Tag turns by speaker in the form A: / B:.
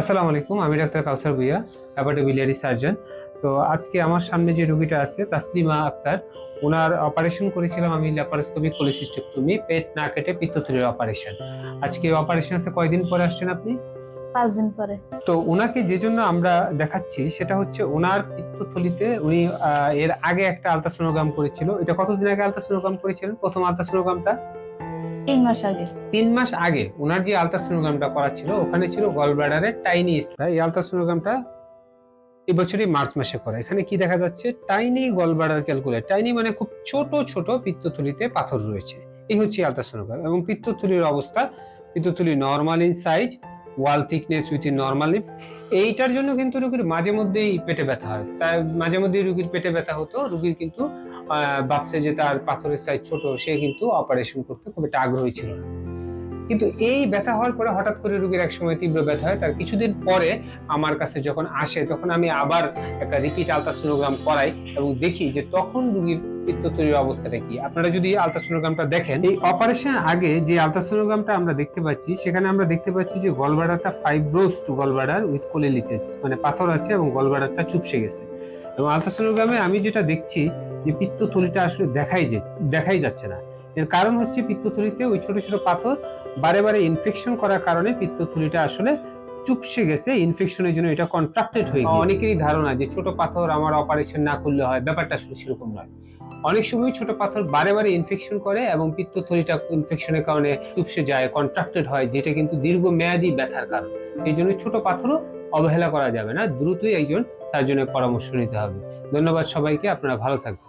A: আসসালামু আলাইকুম আমি ডাক্তার কাউসার ভুইয়া অ্যাবার্টে বিলিয়ারি সার্জন। তো আজকে আমার সামনে যে রুগীটা আছে তাসলিমা আক্তার ওনার অপারেশন করেছিলাম আমি ল্যাপারোস্কোপিক কোলিসিস্টেক্টমি পেট না কেটে পিত্তথলির অপারেশন। আজকে অপারেশন আছে কয়দিন পরে আসছেন আপনি?
B: পাঁচ দিন পরে।
A: তো ওনাকে যে জন্য আমরা দেখাচ্ছি সেটা হচ্ছে ওনার পিত্তথলিতে উনি এর আগে একটা আলট্রাসোনোগ্রাম করেছিল। এটা কতদিন আগে আলট্রাসোনোগ্রাম করেছিলেন? প্রথম আলট্রাসোনোগ্রামটা?
B: তিন মাস আগে।
A: তিন মাস আগে ওনার যে করা ছিল, ওখানে ছিল গলব্লাডারের টাইনি টাইনি এই এবছরই মার্চ মাসে করা। এখানে কি দেখা যাচ্ছে? Tiny gall bladder calculate tiny মানে খুব ছোট ছোট পিত্তথলিতে পাথর রয়েছে। এই হচ্ছে আলট্রাসোনোগ্রাম এবং পিত্তথলির অবস্থা, পিত্তথলি normal in size wall thickness with in normally এইটার জন্য কিন্তু রুগীর মাঝে মধ্যেই পেটে ব্যথা হয়। তাই মাঝে মধ্যেই রুগীর পেটে ব্যথা হতো, রুগীর কিন্তু বাপসে যে তার পাথরের সাইজ ছোট, সে কিন্তু অপারেশন করতে খুব একটা আগ্রহী ছিল না। কিন্তু এই ব্যথা হওয়ার পরে হঠাৎ করে রুগীর এক সময় তীব্র ব্যথা হয়। তার কিছুদিন পরে আমার কাছে যখন আসে, তখন আমি আবার একটা রিপিট আলট্রাসোনোগ্রাম করাই এবং দেখি যে তখন রুগীর পিত্তথলির অবস্থাটা কি। আপনারা যদি আলট্রাসোনোগ্রামটা দেখেন, এই অপারেশন আগে যে আলট্রাসোনোগ্রামটা আমরা দেখতে পাচ্ছি, সেখানে আমরা দেখতে পাচ্ছি যে গলব্লাডারটা fibrosed to gallbladder with cholelithiasis মানে পাথর আছে এবং গলব্লাডারটা চুপসে গেছে। এবং আলট্রাসোনোগ্রামে আমি যেটা দেখছি যে পিত্তথলিটা আসলে দেখাই যে, দেখাই যাচ্ছে না। এর কারণ হচ্ছে পিত্তথলিতে ওই ছোট ছোট পাথর বারে বারে ইনফেকশন করার কারণে পিত্তথলিটা আসলে চুপসে গেছে ইনফেকশনের জন্য এটা কন্ট্রাক্টেড হয়ে গেছে অনেকেরই ধারণা যে ছোট পাথর আমার অপারেশন না করলে হয়, ব্যাপারটা আসলে সেরকম নয়। অনেক সময় ছোট পাথর বারে বারে ইনফেকশন করে এবং পিত্তথলিটা ইনফেকশনের কারণে চুপসে যায় কন্ট্রাক্টেড হয়, যেটা কিন্তু দীর্ঘমেয়াদী ব্যথার কারণ। এই জন্য ছোট পাথরও অবহেলা করা যাবে না, দ্রুতই একজন সার্জনের পরামর্শ নিতে হবে। ধন্যবাদ সবাইকে, আপনারা ভালো থাকবেন।